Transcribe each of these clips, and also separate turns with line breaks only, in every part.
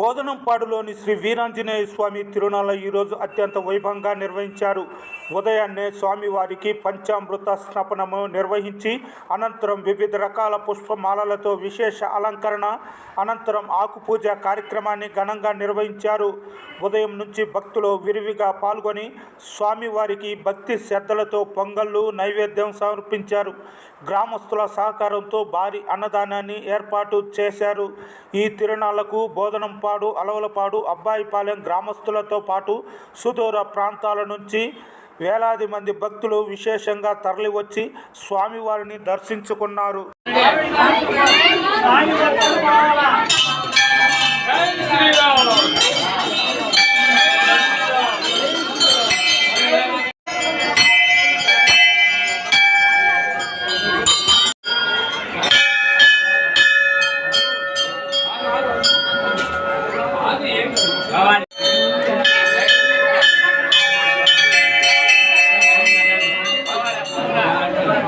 బోధనంపాడులోని శ్రీ వీరాంజనేయ స్వామి తిరునాళ ఈరోజు అత్యంత వైభవంగా నిర్వహించారు. ఉదయాన్నే స్వామివారికి పంచామృత స్నపనము నిర్వహించి అనంతరం వివిధ రకాల పుష్పమాలలతో విశేష అలంకరణ అనంతరం ఆకుపూజ కార్యక్రమాన్ని ఘనంగా నిర్వహించారు. ఉదయం నుంచి భక్తులు విరివిగా పాల్గొని స్వామివారికి భక్తి శ్రద్ధలతో పొంగళ్ళు నైవేద్యం సమర్పించారు. గ్రామస్తుల సహకారంతో భారీ అన్నదానాన్ని ఏర్పాటు చేశారు. ఈ తిరునాళ్ళకు అలవలపాడు అలవలపాడు అబ్బాయిపాలెం గ్రామస్తులతో పాటు సుదూర ప్రాంతాల నుంచి వేలాది మంది భక్తులు విశేషంగా తరలివచ్చి స్వామివారిని దర్శించుకున్నారు.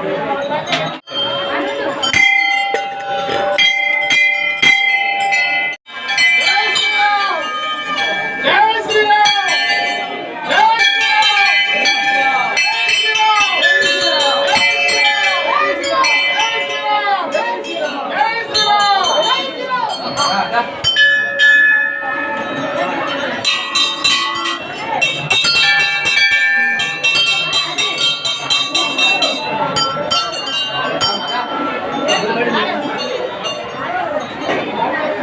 Thank you.